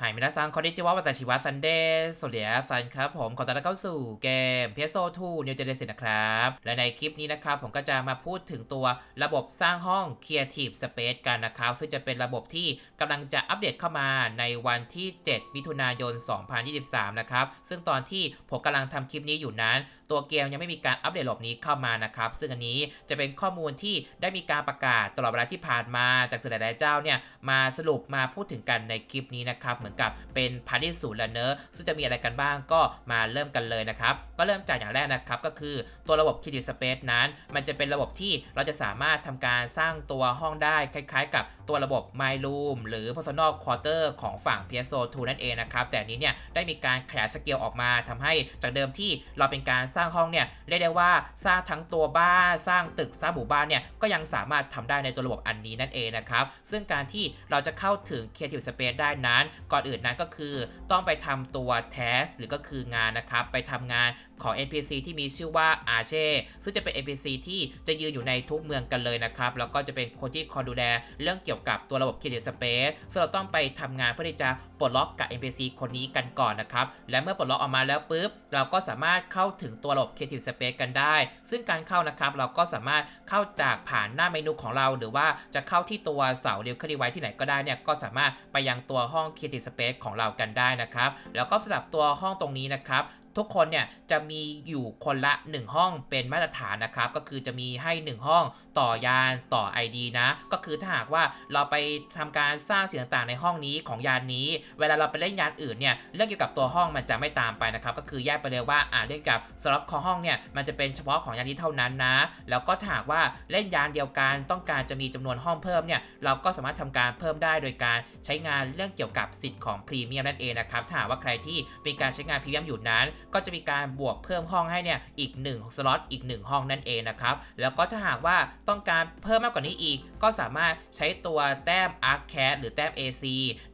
หายมินาซังคอนดิจิวะวัตชิวะซันเดย์สวัสดีครัซันครับผมขอต้อนรับเข้าสู่เกม PSO 2 New Generation นะครับ และในคลิปนี้นะครับ ผมก็จะมาพูดถึงตัวระบบสร้างห้อง Creative Space กันนะครับ ซึ่งจะเป็นระบบที่กำลังจะอัปเดตเข้ามาในวันที่ 7 มิถุนายน 2023 นะครับ ซึ่งตอนที่ผมกำลังทำคลิปนี้อยู่นั้น ตัวเกมยังไม่มีการอัปเดตระบบนี้เข้ามานะครับ ซึ่งอันนี้จะเป็นข้อมูลที่ได้มีการประกาศตลอดเวลาที่ผ่านมาจากสื่อหลายๆเจ้าเนี่ยมาสรุปมาพูดถึงกันในคลิปนี้นะครับเหมือนกับเป็นพาร์ทที่ศูนย์แล้วเนอะซึ่งจะมีอะไรกันบ้างก็มาเริ่มกันเลยนะครับ ก็เริ่มจากอย่างแรกนะครับ ก็คือตัวระบบ Creative Space นั้น มันจะเป็นระบบที่เราจะสามารถทำการสร้างตัวห้องได้คล้ายๆ กับตัวระบบ My Room หรือ Personal Quarter ของฝั่ง PS2 นั่นเองนะครับ แต่นี้เนี่ยได้มีการขยายสเกลออกมาทำให้จากเดิมที่เราเป็นการสร้างห้องเนี่ยเรียกได้ว่าสร้างทั้งตัวบ้านสร้างตึกสร้างหมู่บ้านเนี่ยก็ยังสามารถทำได้ในตัวระบบอันนี้นั่นเองนะครับซึ่งการที่เราจะเข้าถึง Creative Space ได้นั้นก่อนอื่นนั้นก็คือต้องไปทำตัว task หรือก็คืองานนะครับ ไปทำงานของ NPC ที่มีชื่อว่าอาเช่ซึ่งจะเป็น NPC ที่จะยืนอยู่ในทุกเมืองกันเลยนะครับ แล้วก็จะเป็นคนที่คอยดูแลเรื่องเกี่ยวกับตัวระบบ Creative Space ซึ่งเราต้องไปทำงานเพื่อที่จะปลดล็อกกับ NPC คนนี้กันก่อนนะครับ และเมื่อปลดล็อกออกมาแล้วปุ๊บ เราก็สามารถเข้าถึงตัวระบบ Creative Space กันได้ ซึ่งการเข้านะครับ เราก็สามารถเข้าจากผ่านหน้าเมนูของเรา หรือว่าจะเข้าที่ตัวเสาเรียวคดีไว้ที่ไหนก็ได้เนี่ย ก็สามารถไปยังตัวห้อง Creative Space ของเรากันได้นะครับ แล้วก็สำหรับตัวห้องตรงนี้นะครับ ทุกคนเนี่ยจะมีอยู่คนละ 1 ห้องเป็นมาตรฐานนะครับ ก็คือจะมีให้ 1 ห้องต่อยานต่อ ID นะ ก็คือถ้าหากว่าเราไปทำการสร้างสิ่งต่างๆในห้องนี้ของยานนี้ เวลาเราไปเล่นยานอื่นเนี่ยเรื่องเกี่ยวกับตัวห้องมันจะไม่ตามไปนะครับ ก็คือแยกไปเลยว่าอ่าเรื่องเกี่ยวกับสล็อตของห้องเนี่ยมันจะเป็นเฉพาะของยานนี้เท่านั้นนะ แล้วก็ถ้าหากว่าเล่นยานเดียวกันต้องการจะมีจำนวนห้องเพิ่มเนี่ยเราก็สามารถทำการเพิ่มได้โดยการใช้งานเรื่องเกี่ยวกับสิทธิ์ของพรีเมียมนั่นเองนะครับถ้าหากว่าใครที่เป็นการใช้งานพรีเมียมอยู่นั้นก็จะมีการบวกเพิ่มห้องให้เนี่ยอีก1สล็อตอีก 1 ห้องนั่นเองนะครับแล้วก็ถ้าหากว่าต้องการเพิ่มมากกว่านี้อีก ก็สามารถใช้ตัวแต้ม Arc Cat หรือแต้ม AC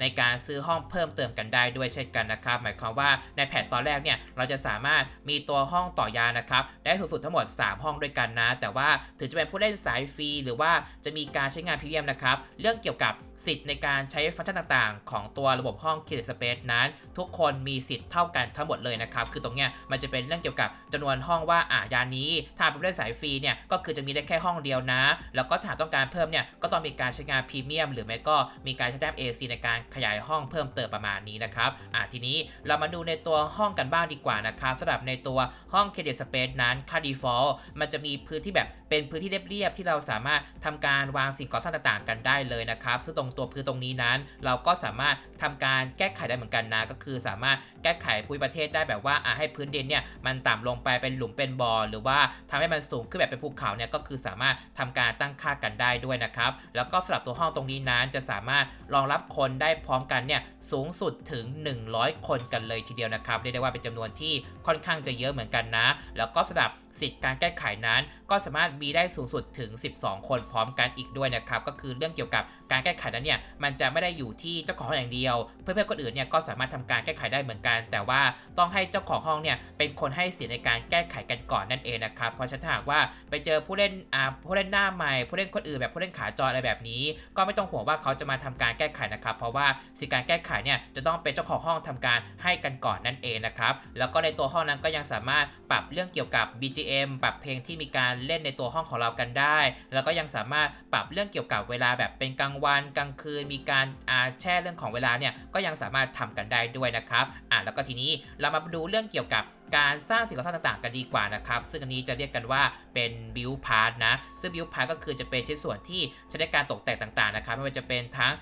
ในการซื้อห้องเพิ่มเติมกันได้ด้วยเช่นกันนะครับหมายความว่าในแผนตอนแรกเนี่ยเราจะสามารถมีตัวห้องต่อยานนะครับได้สูงสุดทั้งหมด 3 ห้องด้วยกันนะ แต่ว่าถึงจะเป็นผู้เล่นสายฟรีหรือว่าจะมีการใช้งานพรีเมียมนะครับเรื่องเกี่ยวกับ สิทธิ์ในการใช้ฟังก์ชันต่างๆ ของตัวระบบห้อง Creative Space นั้น ทุกคนมีสิทธิ์เท่ากันทั้งหมดเลยนะครับ คือตรงเนี้ยมันจะเป็นเรื่องเกี่ยวกับจำนวนห้องว่าอ่ายานนี้ ถ้าเป็นผู้เล่นสายฟรีเนี่ยก็คือจะมีได้แค่ห้องเดียวนะ แล้วก็ถ้าต้องการเพิ่มเนี่ยก็ต้องมีการใช้งานพรีเมียมหรือไม่ก็มีการใช้แต้ม AC ในการขยายห้องเพิ่มเติมประมาณนี้นะครับอ่าทีนี้เรามาดูในตัวห้องกันบ้างดีกว่านะครับสำหรับในตัวห้อง Creative Space นั้นค่า default มันจะมีพื้นที่แบบเป็นพื้นที่เรียบๆที่เราสามารถทำการวางสิ่งก่อสร้างต่างๆ กันได้เลยนะครับซึ่งตรงตัวพื้นตรงนี้นั้น เราก็สามารถทำการแก้ไขได้เหมือนกันนะ ก็คือสามารถแก้ไขภูมิประเทศได้แบบว่าให้พื้นดินเนี่ยมันต่ำลงไปเป็นหลุมเป็นบ่อหรือว่าทำให้มันสูงขึ้นแบบเป็นภูเขาเนี่ยก็คือสามารถทำการตั้งค่ากันได้ด้วยนะครับ แล้วก็สำหรับตัวห้องตรงนี้นั้นจะสามารถรองรับคนได้พร้อมกันเนี่ยสูงสุดถึง 100 คนกันเลยทีเดียวนะครับเรียกได้ว่าเป็นจำนวนที่ค่อนข้างจะเยอะเหมือนกันนะ แล้วก็สำหรับสิทธิ์การแก้ไขนั้น ก็สามารถมีได้สูงสุดถึง 12 คนพร้อมกันอีกด้วยนะครับ ก็คือเรื่องเกี่ยวกับการแก้ไขนั้นเนี่ย มันจะไม่ได้อยู่ที่เจ้าของห้องอย่างเดียว เพื่อนๆคนอื่นเนี่ยก็สามารถทำการแก้ไขได้เหมือนกัน แต่ว่าต้องให้เจ้าของห้องเนี่ยเป็นคนให้สิทธิ์ในการแก้ไขกันก่อนนั่นเองนะครับ เพราะฉะนั้นหากว่าไปเจอผู้เล่นอ่าผู้เล่นหน้าใหม่ ผู้เล่นคนอื่นแบบผู้เล่นขาจรอะไรแบบนี้ ก็ไม่ต้องห่วงว่าเขาจะมาทำการแก้ไขนะครับ เพราะว่าสิทธิ์การแก้ไขเนี่ยจะต้องเป็นเจ้าของห้องทำการให้กันก่อนนั่นเองนะครับ แล้วก็ในตัวห้องนั้นก็ยังสามารถปรับเรื่องเกี่ยวกับ BGM ปรับเพลงที่มีการเล่นในตัวห้องของเรากันได้ แล้วก็ยังสามารถปรับเรื่องเกี่ยวกับเวลาแบบเป็นกลางวันกลางคืน มีการอาแช่เรื่องของเวลาเนี่ยก็ยังสามารถทำกันได้ด้วยนะครับอ่าแล้วก็ทีนี้เรามาดูเรื่องเกี่ยวกับ การสร้างสิ่งก่อสร้างต่างๆ กันดีกว่านะครับ ซึ่งอันนี้จะเรียกกันว่าเป็นบิวพาร์ทนะ ซึ่งบิวพาร์ทก็คือจะเป็นชิ้นส่วนที่ใช้ในการตกแต่งต่างๆนะครับไม่ว่าจะเป็นทั้ง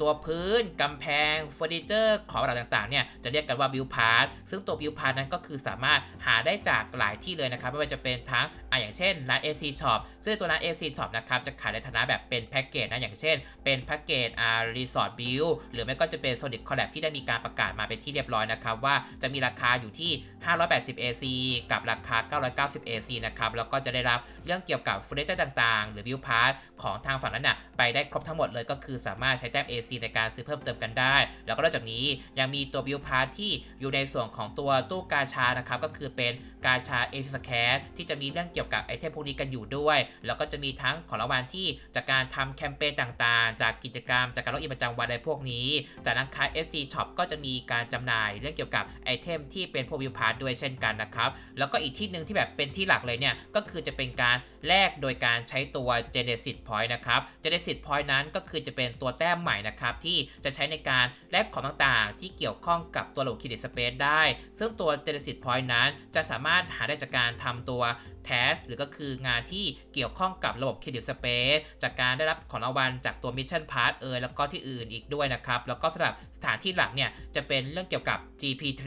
ตัวพื้นกำแพงเฟอร์นิเจอร์ของเราต่างๆเนี่ยจะเรียกกันว่าบิวพาร์ทซึ่งตัวบิวพาร์ทนั้นก็คือสามารถหาได้จากหลายที่เลยนะครับไม่ว่าจะเป็นทั้งอ่าอย่างเช่นร้าน AC Shop ซึ่งตัวร้าน AC Shop นะครับจะขายในฐานะแบบเป็นแพ็กเกจนะอย่างเช่น เป็นแพ็กเกจอ่ารีสอร์ทบิวหรือไม่ก็จะเป็น Sonic Collab ที่ได้มีการประกาศมาเป็นที่เรียบร้อยนะครับว่าจะมีราคาอยู่ที่ 580 AC กับราคา 990 AC นะครับแล้วก็จะได้รับเรื่องเกี่ยวกับเฟอร์นิเจอร์ต่างๆ หรือวิวพาร์ทของทางฝั่งนั้นน่ะไปได้ครบทั้งหมดเลยก็คือสามารถใช้แต้ม AC ในการซื้อเพิ่มเติมกันได้ แล้วก็นอกจากนี้ยังมีตัววิวพาร์ทที่อยู่ในส่วนของตัวตู้กาชานะครับก็คือเป็นกาชา AC Scan ที่จะมีเรื่องกี่ยวกี่ยวกับไอเทมพวกนี้กันอยู่ด้วย แล้วก็จะมีทั้งของรางวัลที่จากการทำแคมเปญต่างๆ จากกิจกรรม จากการล็อกอินประจำวันอะไรพวกนี้ จากร้านค้า SG Shop ก็จะมีการจำหน่ายเรื่องเกี่ยวกับไอเทมที่เป็นพวกวิวพาร์ด้วยเช่นกันนะครับ แล้วก็อีกที่หนึ่งที่แบบเป็นที่หลักเลยเนี่ย ก็คือจะเป็นการแลกโดยการใช้ตัว Genesis Point นะครับ Genesis Point นั้นก็คือจะเป็นตัวแต้มใหม่นะครับที่จะใช้ในการแลกของต่างๆ ที่เกี่ยวข้องกับตัวระบบ Credit Space ได้ ซึ่งตัว Genesis Point นั้นจะสามารถหาได้จากการทำตัว Task หรือก็คืองานที่เกี่ยวข้องกับระบบ Credit Space จากการได้รับของรางวัลจากตัว Mission Pass เอยแล้วก็ที่อื่นอีกด้วยนะครับ แล้วก็สำหรับสถานที่หลักเนี่ยจะเป็นเรื่องเกี่ยวกับ GP3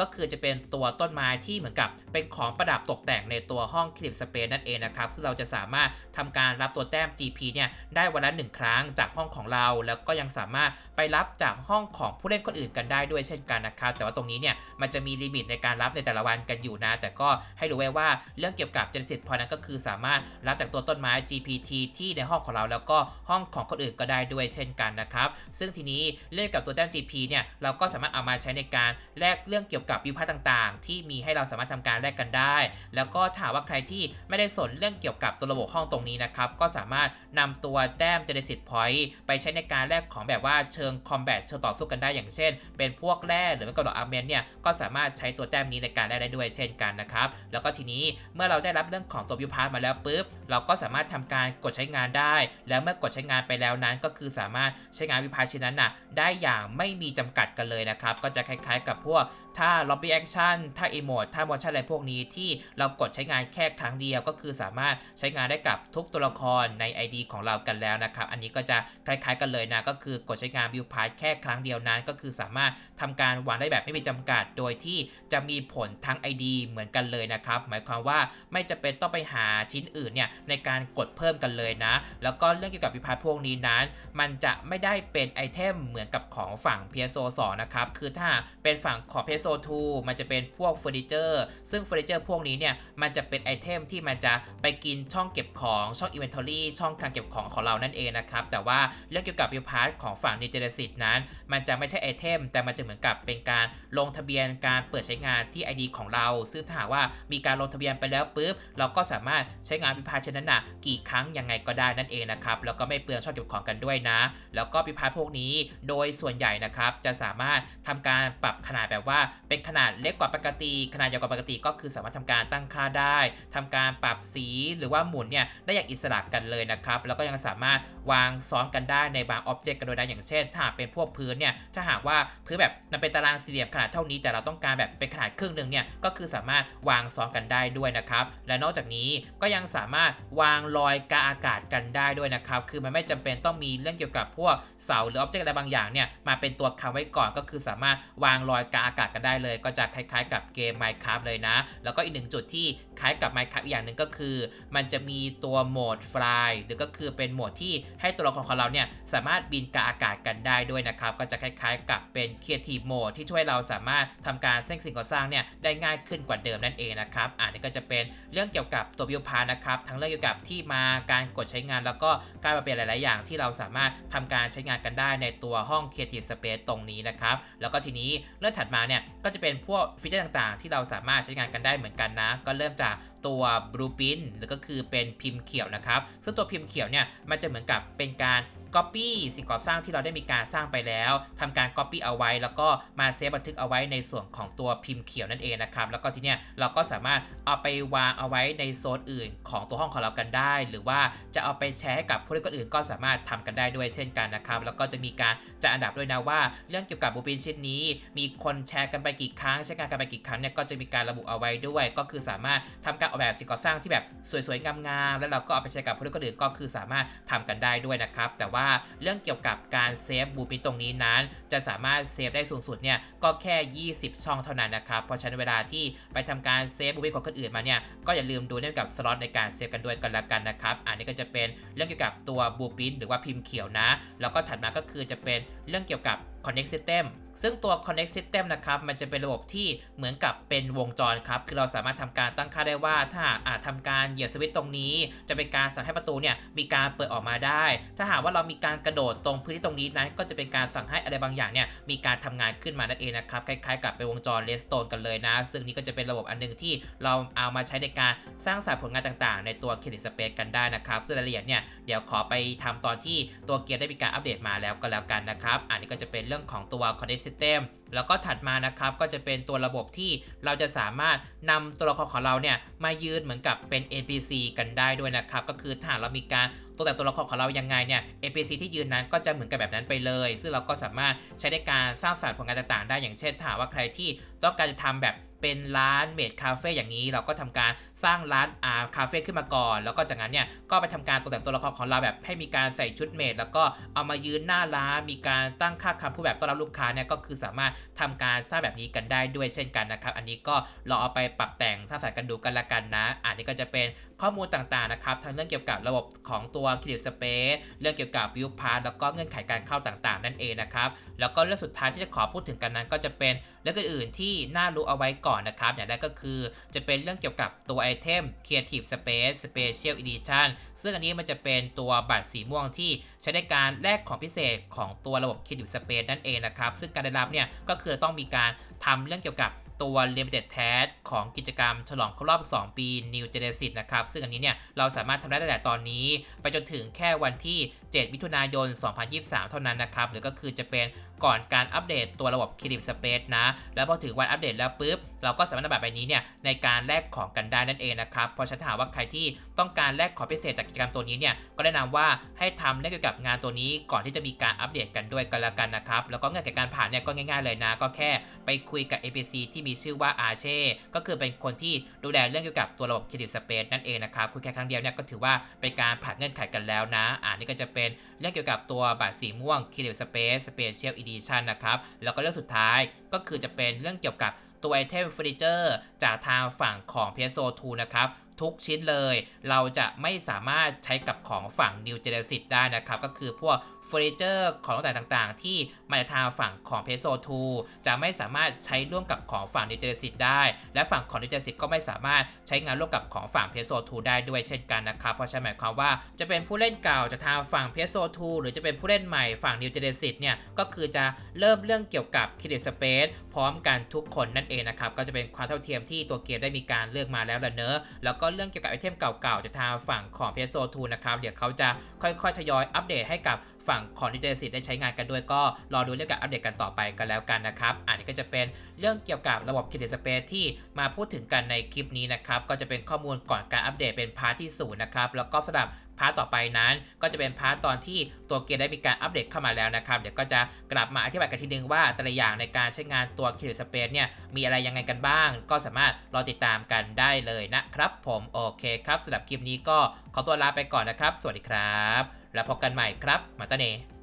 ก็คือจะเป็นตัวต้นไม้ที่เหมือนกับเป็นของประดับตกแต่งในตัวห้อง Credit Space นั่นเองนะครับ ซึ่งเราจะสามารถทำการรับตัวแต้ม GP เนี่ยได้วันละหนึ่งครั้งจากห้องของเรา แล้วก็ยังสามารถไปรับจากห้องของผู้เล่นคนอื่นกันได้ด้วยเช่นกันนะครับแต่ว่าตรงนี้เนี่ยมันจะมีลิมิตในการรับในแต่ละวันกันอยู่นะ แต่ก็ให้รู้ไว้ว่าเรื่องเกี่ยวกับ Genesis Point นั้นก็คือสามารถรับจากตัวต้นไม้ GPT ที่ในห้องของเราแล้วก็ห้องของคนอื่นก็ได้ด้วยเช่นกันนะครับ ซึ่งทีนี้เรื่องกับตัวแต้ม GP เนี่ยเราก็สามารถเอามาใช้ในการแลกเรื่องเกี่ยวกับวิวพัฒน์ต่างๆ ที่มีให้เราสามารถทำการแลกกันได้ แล้วก็ถามว่าใครที่ไม่ได้สนเรื่องเกี่ยวกับตัวระบบห้องตรงนี้นะครับก็สามารถนำตัวแต้ม Genesis Point ไปใช้ในการแลกของแบบว่าเชิงคอมแบทเชิงต่อสู้กันได้อย่างเช่น เป็นพวกแร่หรือไม่ก็ดอกอาร์เมนเนี่ยก็สามารถใช้ตัวแต้มนี้ในการแลกได้ด้วยเช่นกันนะครับแล้วก็ทีนี้เมื่อเราได้รับเรื่องของตัววิวพาร์มาแล้วปุ๊บ เราก็สามารถทำการกดใช้งานได้ แล้วเมื่อกดใช้งานไปแล้วนั้น ก็คือสามารถใช้งานวิวพาร์ชิ้นนั้นน่ะได้อย่างไม่มีจำกัดกันเลยนะครับ ก็จะคล้ายๆ กับพวก ถ้า Lobby Action ถ้า Emote ถ้า Motion อะไรพวกนี้ที่เรากดใช้งานแค่ครั้งเดียว ก็คือสามารถใช้งานได้กับทุกตัวละครใน ID ของเรากันแล้วนะครับ อันนี้ก็จะคล้ายๆกันเลยนะ ก็คือกดใช้งาน View Pass แค่ครั้งเดียวนั้น ก็คือสามารถทำการวางได้แบบไม่มีจำกัด โดยที่จะมีผลทั้ง ID เหมือนกันเลยนะครับ หมายความว่าไม่จะเป็นต้องไปหาชิ้นอื่นเนี่ยในการกดเพิ่มกันเลยนะ แล้วก็เรื่องเกี่ยวกับวิพาร์พวกนี้นั้น มันจะไม่ได้เป็นไอเทมเหมือนกับของฝั่ง PSO 2นะครับ คือถ้าเป็นฝั่งของ PSO 2 มันจะเป็นพวกเฟอร์นิเจอร์ซึ่งเฟอร์นิเจอร์พวกนี้เนี่ยมันจะเป็นไอเทมที่มันจะไปกินช่องเก็บของช่อง Inventory ช่องคลังเก็บของของเรานั่นเองนะครับแต่ว่าเรื่องเกี่ยวกับวิพาร์ของฝั่ง n i g e r s i s นั้น มันจะไม่ใช่ไอเทม แต่มันจะเหมือนกับเป็นการลงทะเบียนการเปิดใช้งานที่ ID ของเรา ซึ่งถ้าหากว่ามีการลงทะเบียนไปแล้วปุ๊บเราก็สามารถใช้งานวิพาร์ชนั้นนะกี่ครั้งยังไงก็ได้นั่นเองนะครับแล้วก็ไม่เปลืองช่องเก็บของกันด้วยนะ แล้วก็วิพาร์พวกนี้โดยส่วนใหญ่นะครับจะสามารถทำการปรับขนาดแบบว่าเป็นขนาดเล็กกว่าปกติ ขนาดใหญ่กว่าปกติ ก็คือสามารถทำการตั้งค่าได้ทำการปรับสีหรือว่าหมุนเนี่ยได้อย่างอิสระกันเลยนะครับ แล้วก็ยังสามารถวางซ้อนกันได้ในบางอ็อบเจกต์กันโดยนะอย่างเช่น ถ้าหากเป็นพวกพื้นเนี่ยถ้าหากว่าพื้นแบบมันเป็นตารางสี่เหลี่ยมขนาดเท่านี้ แต่เราต้องการแบบเป็นขนาดครึ่งหนึ่งเนี่ยก็คือสามารถวางซ้อนกันได้ด้วยนะครับและนอกจากนี้ก็ยังสามารถวางลอยกาอากาศกันได้ด้วยนะครับคือมันไม่จำเป็นต้องมีเรื่องเกี่ยวกับพวกเสาหรืออ็อบเจกต์อะไรบางอย่างเนี่ยมาเป็นตัวคำไว้ก่อนก็คือสามารถวางลอยกาอากาศกันได้เลย ก็จะคล้ายๆ กับเกม Minecraft เลยนะ แล้วก็อีกหนึ่งจุดที่คล้ายกับ Minecraft อีกอย่างหนึ่งก็คือ มันจะมีตัวโหมด Fly หรือก็คือเป็นโหมดที่ให้ตัวละครของเราเนี่ยสามารถบินกาอากาศกันได้ด้วยนะครับ ก็จะคล้ายๆ กับเป็น Creative Mode ที่ช่วยเราสามารถทำการสร้างสิ่งก่อสร้างเนี่ยได้ง่ายขึ้นกว่าเดิมนั่นเองนะครับอ่านี่ก็จะเป็นเรื่องเกี่ยวกับตัววิวพานะครับทั้งเรื่องเกี่ยวกับที่มาการกดใช้งาน แล้วก็การเปลี่ยนหลาย ๆ อย่างที่เราสามารถทำการใช้งานกันได้ในตัวห้อง Creative Space ตรงนี้นะครับแล้วก็ทีนี้เรื่องถัดมาเนี่ยก็จะเป็นพวกฟีเจอร์ต่างๆ ที่เราสามารถใช้งานกันได้เหมือนกันนะ ก็เริ่มจากตัว Blueprint หรือก็คือเป็นพิมพ์เขียวนะครับ ซึ่งตัวพิมพ์เขียวเนี่ยมันจะเหมือนกับเป็นการ Copy สิ่งก่อสร้างที่เราได้มีการสร้างไปแล้วทำการ Copy เอาไว้ แล้วก็มาเซฟบันทึกเอาไว้ในส่วนของตัวพิมพ์เขียวนั่นเองนะครับแล้วก็ทีเนี้ยเราก็สามารถเอาไปวางเอาไว้ในโซนอื่นของตัวห้องของเรากันได้ หรือว่าจะเอาไปแชร์ให้กับผู้เล่นคนอื่นก็สามารถทำกันได้ด้วยเช่นกันนะครับแล้วก็จะมีการจัดอันดับด้วยนะว่า เรื่องเกี่ยวกับบูปินชิ้นนี้ มีคนแชร์กันไปกี่ครั้งใช้งานกันไปกี่ครั้งเนี่ยก็จะมีการระบุเอาไว้ด้วย ก็คือสามารถทำการออกแบบสิ่งก่อสร้างที่แบบสวยๆงามๆแล้วเราก็เอาไปใช้กับผู้เล่นคนอื่นก็คือสามารถทำกันได้ด้วยนะครับแต่ว่าเรื่องเกี่ยวกับการเซฟบูปินตรงนี้นั้น จะสามารถเซฟได้สูงสุดเนี่ยก็แค่ 20 ช่องเท่านั้นนะครับ เพราะฉะนั้นเวลาที่ไปทำการเซฟบูปินของคนอื่นมาเนี่ยก็อย่าลืมดูเรื่องกับสล็อตในการเซฟกันด้วยกันละกันนะครับ อันนี้ก็จะเป็นเรื่องเกี่ยวกับตัวบูปินหรือว่าพิมพ์เขียวนะ แล้วก็ถัดมาก็คือจะเป็นเรื่องเกี่ยวกับ Connect System ซึ่งตัว Connect System นะครับ มันจะเป็นระบบที่เหมือนกับเป็นวงจรครับ คือเราสามารถทำการตั้งค่าได้ว่า ถ้าหากอาจทำการเหยียบสวิตช์ตรงนี้ จะเป็นการสั่งให้ประตูเนี่ยมีการเปิดออกมาได้ ถ้าหากว่าเรามีการกระโดดตรงพื้นที่ตรงนี้นั้นก็จะเป็นการสั่งให้อะไรบางอย่างเนี่ยมีการทำงานขึ้นมานั่นเองนะครับ คล้ายๆ กับเป็นวงจรเลสโตนกันเลยนะ ซึ่งนี้ก็จะเป็นระบบอันหนึงที่เราเอามาใช้ในการสร้างสรรค์ผลงานต่างๆ ในตัว Credit Space กันได้นะครับ ซึ่งรายละเอียดเนี่ยเดี๋ยวขอไปทำตอนที่ตัวเกียร์ได้มีการอัปเดตมาแล้วก็แล้วกันนะครับ อันนี้ก็จะเป็นเรื่องของตัว Connect System แล้วก็ถัดมานะครับก็จะเป็นตัวระบบที่เราจะสามารถนำตัวละครของเราเนี่ยมายืนเหมือนกับเป็น NPC กันได้ด้วยนะครับ ก็คือถ้าเรามีการตัวแต่ตัวละครของเรายังไงเนี่ย NPC ที่ยืนนั้นก็จะเหมือนกับแบบนั้นไปเลย ซึ่งเราก็สามารถใช้ในการสร้างสรรค์ผลงานต่างๆ ได้อย่างเช่นถ้าว่าใครที่ต้องการจะทำแบบ เป็นร้านเมดคาเฟ่อย่างนี้ เราก็ทำการสร้างร้านอาคาเฟ่ขึ้นมาก่อน แล้วก็จากนั้นเนี่ยก็ไปทำการตกแต่งตัวละครของเราแบบให้มีการใส่ชุดเมดแล้วก็เอามายืนหน้าร้านมีการตั้งค่าคำพูดแบบต้อนรับลูกค้าเนี่ยก็คือสามารถทำการสร้างแบบนี้กันได้ด้วยเช่นกันนะครับ อันนี้ก็ลองเอาไปปรับแต่งสร้างสรรค์กันดูกันละกันนะ อันนี้ก็จะเป็นข้อมูลต่างๆนะครับทั้งเรื่องเกี่ยวกับระบบของตัว Credit Space เรื่องเกี่ยวกับ Build Pass แล้วก็เงื่อนไขการเข้าต่างๆ นั่นเองนะครับแล้วก็เรื่องสุดท้ายที่จะขอพูดถึงกันนั้นก็จะเป็นเรื่องอื่นๆที่น่ารู้เอาไว้ก่อนนะครับ อย่างแรกก็คือจะเป็นเรื่องเกี่ยวกับตัวไอเทม Creative Space Special Edition ซึ่งอันนี้มันจะเป็นตัวบัตรสีม่วงที่ใช้ในการแลกของพิเศษของตัวระบบ Creative Space นั่นเองนะครับ ซึ่งการได้รับเนี่ยก็คือต้องมีการทำเรื่องเกี่ยวกับตัว Limited Tag ของกิจกรรมฉลองครบรอบ 2 ปี New Genesis นะครับ ซึ่งอันนี้เนี่ย เราสามารถทำได้ตั้งแต่ตอนนี้ ไปจนถึงแค่วันที่ 7 มิถุนายน 2023 เท่านั้นนะครับ หรือก็คือจะเป็นก่อนการอัปเดตตัวระบบ Creative Space นะ แล้วพอถึงวันอัปเดตแล้วปุ๊บเราก็สามารถนำบัตรใบนี้เนี่ยในการแลกของกันได้นั่นเองนะครับเพราะฉะนันถามว่าใครที่ต้องการแลกของพิเศษจากกิจกรรมตัวนี้เนี่ยก็แนะนำว่าให้ทำเรื่องเกี่ยวกับงานตัวนี้ก่อนที่จะมีการอัปเดตกันด้วยกันล้วกันนะครับแล้วก็เงื่อนไขการผ่านเนี่ยก็ง่าย ๆเลยนะ ก็แค่ไปคุยกับ APC ที่มีชื่อว่าอาเช่ก็คือเป็นคนที่ดูแลเรื่องเกี่ยวกับตัวระบบ Creative Space นั่นเองนะครับคุยแค่ครั้งเดียวเนี่ยก็ถือว่าเป็นการผ่านเงื่อนไขกันแล้วนะอ่านี่ก็จะเป็นเรื่องเกี่ยวกับตัวบัตรสีม่วง Creative Space Special Edition นะครับแล้วก็เรื่องสุดท้ายก็คือจะเป็นเรื่องเกี่ยวกับ ตัวไอเทมเฟอร์นิเจอร์จากทางฝั่งของ PSO 2 นะครับทุกชิ้นเลย เราจะไม่สามารถใช้กับของฝั่ง New Genesis ได้นะครับ ก็คือพวก เฟอร์นิเจอร์ของต่างๆ ที่มาจากทางฝั่งของ PSO 2จะไม่สามารถใช้ร่วมกับของฝั่ง New Genesis ได้ และฝั่งของ New Genesis ก็ไม่สามารถใช้งานร่วมกับของฝั่ง PSO 2ได้ด้วยเช่นกันนะครับ เพราะฉะนั้นหมายความว่าจะเป็นผู้เล่นเก่าจากทางฝั่ง PSO 2หรือจะเป็นผู้เล่นใหม่ฝั่ง New Genesis เนี่ยก็คือจะเริ่มเรื่องเกี่ยวกับ Credit Space พร้อมกันทุกคนนั่นเองนะครับก็จะเป็นความเท่าเทียมที่ตัวเกมได้มีการเลือกมาแล้วละเนอะแล้วก็เรื่องเกี่ยวกับไอเทมเก่าๆจากทางฝั่งของ PSO 2นะครับเดี๋ยวเขาจะค่อยๆทยอยอัปเดตให้กับ ฝั่งของดิจิทัลได้ใช้งานกันด้วยก็รอดูเรื่องการอัปเดตกันต่อไปกันแล้วกันนะครับ อันนี้ก็จะเป็นเรื่องเกี่ยวกับระบบ Credit สเปซที่มาพูดถึงกันในคลิปนี้นะครับก็จะเป็นข้อมูลก่อนการอัปเดตเป็นพาร์ทที่ศูนย์นะครับแล้วก็สำหรับ พาร์ตต่อไปนั้น ก็จะเป็นพาร์ตตอนที่ตัวเกมได้มีการอัปเดตเข้ามาแล้วนะครับ เดี๋ยวก็จะกลับมาอธิบายกันทีนึงว่าแต่ละอย่างในการใช้งานตัว Credit Space เนี่ยมีอะไรยังไงกันบ้าง ก็สามารถรอติดตามกันได้เลยนะครับ ผมโอเคครับสำหรับคลิปนี้ก็ขอตัวลาไปก่อนนะครับ สวัสดีครับ แล้วพบกันใหม่ครับมาตาเน